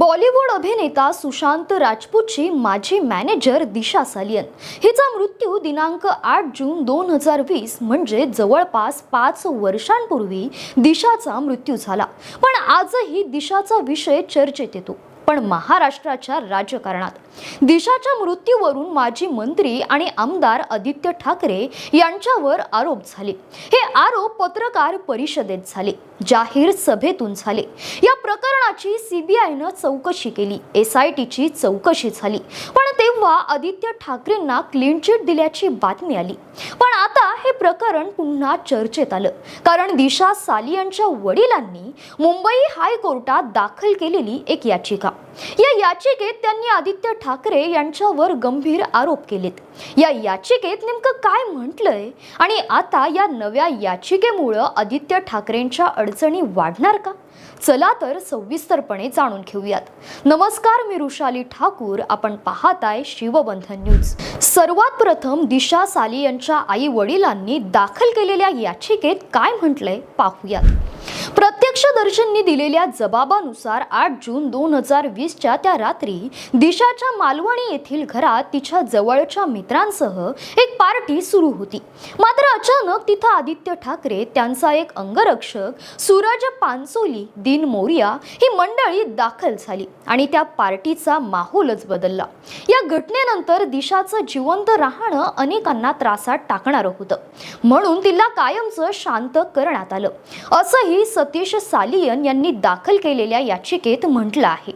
बॉलिवूड अभिनेता सुशांत राजपूतची माजी मॅनेजर दिशा सालियन. हिचा मृत्यू दिनांक आठ जून दोन हजार वीस म्हणजे जवळपास पाच वर्षांपूर्वी दिशाचा मृत्यू झाला. पण आजही दिशाचा विषय चर्चेत येतो. पण महाराष्ट्राच्या राजकारणात. दिशाच्या मृत्यूवरून माजी मंत्री आणि आमदार आदित्य ठाकरे यांच्यावर आरोप झाले. हे आरोप पत्रकार परिषदेत झाले जाहीर सभेतून झाले. या प्रकरणाची सीबीआयनं चौकशी केली एस आय टीची चौकशी झाली. पण तेव्हा आदित्य ठाकरेंना क्लीन चिट दिल्याची बातमी आली. पण आता प्रकरण पुन्हा चर्चेत आलं. कारण दिशा सालियनच्या वडिलांनी मुंबई हायकोर्टात दाखल केलेली एक याचिका. या याचिकेत त्यांनी आदित्य ठाकरे यांच्यावर गंभीर आरोप केलेत. या याचिकेत नेमकं काय म्हटलंय आणि आता या नव्या याचिकेमुळं आदित्य ठाकरेंच्या अडचणी वाढणार का? चला तर सविस्तरपणे जाणून घेऊयात. नमस्कार मी रुशाली ठाकूर. आपण पाहताय शिवबंधन न्यूज. सर्वात प्रथम दिशा साली यांच्या आई वडिलांनी दाखल केलेल्या याचिकेत काय म्हटलंय पाहूयात. प्रत्यक्षदर्शींनी दिलेल्या जबाबानुसार आठ जून दोन हजार वीसच्या त्या रात्री दिशाच्या मालवणी येथील घरात तिच्या जवळच्या मित्रांसह एक पार्टी सुरू होती. मात्र अचानक तिथं आदित्य ठाकरे त्यांचा एक अंगरक्षक सूरज पानसोली दिन मोरिया ही मंडळी दाखल झाली आणि त्या पार्टीचा माहोलच बदलला. या घटनेनंतर दिशाचं जिवंत राहणं अनेकांना त्रासात टाकणारं होतं. म्हणून तिला कायमचं शांत करण्यात आलं. असंही सत सतीश सालियन यांनी दाखल केलेल्या याचिकेत म्हटलं आहे.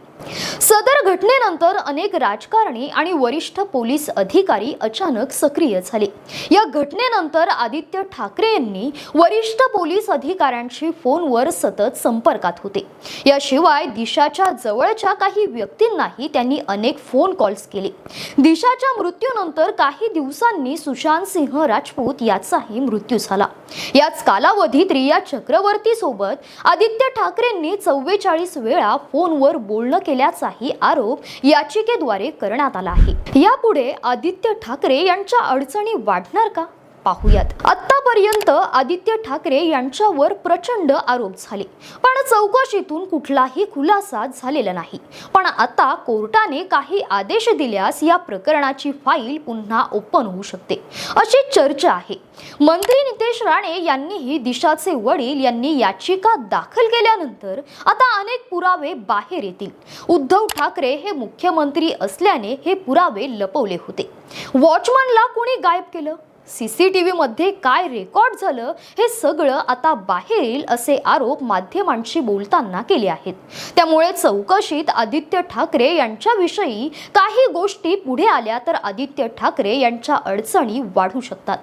सदर घटनेनंतर अनेक राजकारणी आणि वरिष्ठ पोलीस अधिकारी अचानक सक्रिय झाले. या घटनेनंतर आदित्य ठाकरे यांनी वरिष्ठ पोलीस अधिकाऱ्यांशी फोनवर सतत संपर्कात होते. याशिवाय दिशाच्या जवळच्या काही व्यक्तींनाही त्यांनी अनेक फोन कॉल्स केले. दिशाच्या मृत्यूनंतर काही दिवसांनी सुशांत सिंह राजपूत याचाही मृत्यू झाला. याच कालावधीत रिया चक्रवर्ती सोबत आदित्य ठाकरेंनी चव्वेचाळीस वेळा फोनवर बोलणं केल्याचाही आरोप याचिकेद्वारे करण्यात आला आहे. यापुढे आदित्य ठाकरे यांच्या अडचणी वाढणार का? पाहूयात. आतापर्यंत आदित्य ठाकरे यांच्यावर प्रचंड आरोप झाले. पण चौकशीतून कुठलाही खुलासा झालेला नाही. पण आता कोर्टाने काही आदेश दिल्यास या प्रकरणाची फाईल पुन्हा ओपन होऊ शकते अशी चर्चा आहे. मंत्री नितेश राणे यांनीही दिशाचे वडील यांनी याचिका दाखल केल्यानंतर आता अनेक पुरावे बाहेर येतील. उद्धव ठाकरे हे मुख्यमंत्री असल्याने हे पुरावे लपवले होते. वॉचमनला कुणी गायब केलं? सी सी टी व्हीमध्ये काय रेकॉर्ड झालं हे सगळं आता बाहेर येईल असे आरोप माध्यमांशी बोलताना केले आहेत. त्यामुळे चौकशीत आदित्य ठाकरे यांच्याविषयी काही गोष्टी पुढे आल्या तर आदित्य ठाकरे यांच्या अडचणी वाढू शकतात.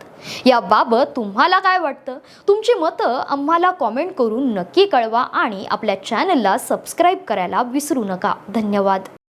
याबाबत तुम्हाला काय वाटतं? तुमची मतं आम्हाला कॉमेंट करून नक्की कळवा आणि आपल्या चॅनलला सबस्क्राईब करायला विसरू नका. धन्यवाद.